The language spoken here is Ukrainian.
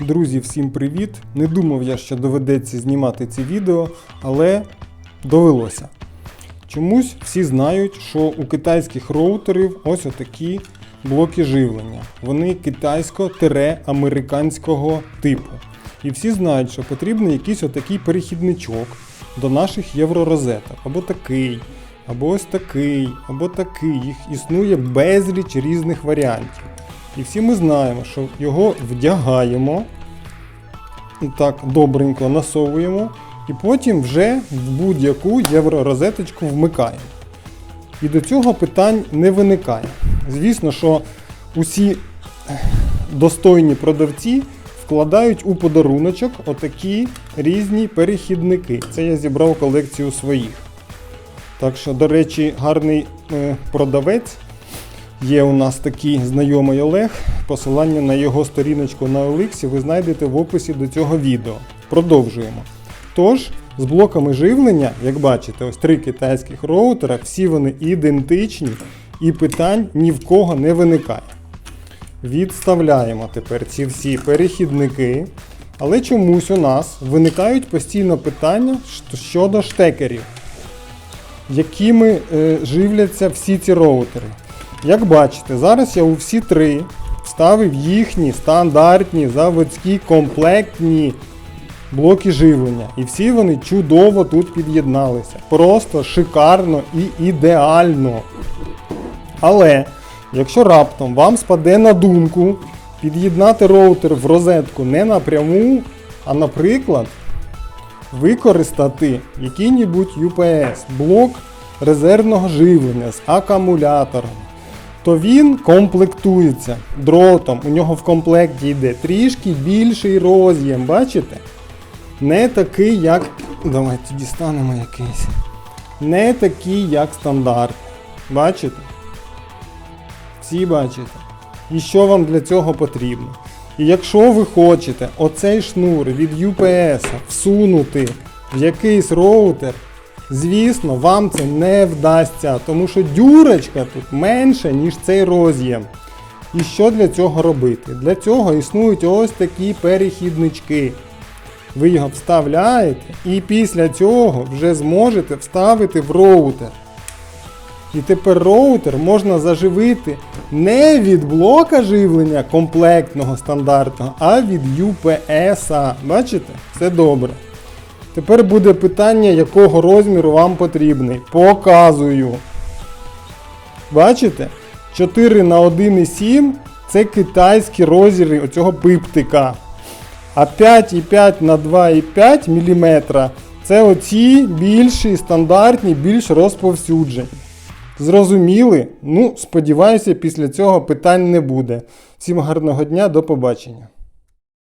Друзі, всім привіт! Не думав я, що доведеться знімати це відео, але довелося. Чомусь всі знають, що у китайських роутерів ось отакі блоки живлення. Вони китайсько-американського типу. І всі знають, що потрібен якийсь отакий перехідничок до наших євророзеток. Або такий, або ось такий, або такий. Їх існує безліч різних варіантів. І всі ми знаємо, що його вдягаємо, так добренько насовуємо, і потім вже в будь-яку євророзеточку вмикаємо. І до цього питань не виникає. Звісно, що усі достойні продавці вкладають у подаруночок отакі різні перехідники. Це я зібрав колекцію своїх. Так що, до речі, гарний е, продавець. Є у нас такий знайомий Олег. Посилання на його сторіночку на Олексі ви знайдете в описі до цього відео. Продовжуємо. Тож, з блоками живлення, як бачите, ось три китайських роутера, всі вони ідентичні і питань ні в кого не виникає. Відставляємо тепер ці всі перехідники. Але чомусь у нас виникають постійно питання щодо штекерів, якими е, живляться всі ці роутери. Як бачите, зараз я у всі три вставив їхні стандартні заводські комплектні блоки живлення. І всі вони чудово тут під'єдналися. Просто шикарно і ідеально. Але якщо раптом вам спаде на думку під'єднати роутер в розетку не напряму, а наприклад, використати який-небудь UPS, блок резервного живлення з акумулятором, то він комплектується дротом. У нього в комплекті йде трішки більший роз'єм, бачите? Не такий, як. Давайте дістанемо якийсь. Не такий, як стандарт. Бачите? Всі бачите. І що вам для цього потрібно? І якщо ви хочете оцей шнур від UPS всунути в якийсь роутер, звісно, вам це не вдасться, тому що дюрочка тут менша, ніж цей роз'єм. І що для цього робити? Для цього існують ось такі перехіднички. Ви його вставляєте і після цього вже зможете вставити в роутер. І тепер роутер можна заживити не від блока живлення комплектного стандартного, а від UPS. Бачите? Все добре. Тепер буде питання, якого розміру вам потрібний. Показую. Бачите? 4 на 1,7 це китайські розміри оцього пиптика. А 5,5 на 2,5 мм це оці більші стандартні, більш розповсюджені. Зрозуміли? Ну, сподіваюся, після цього питань не буде. Всім гарного дня, до побачення.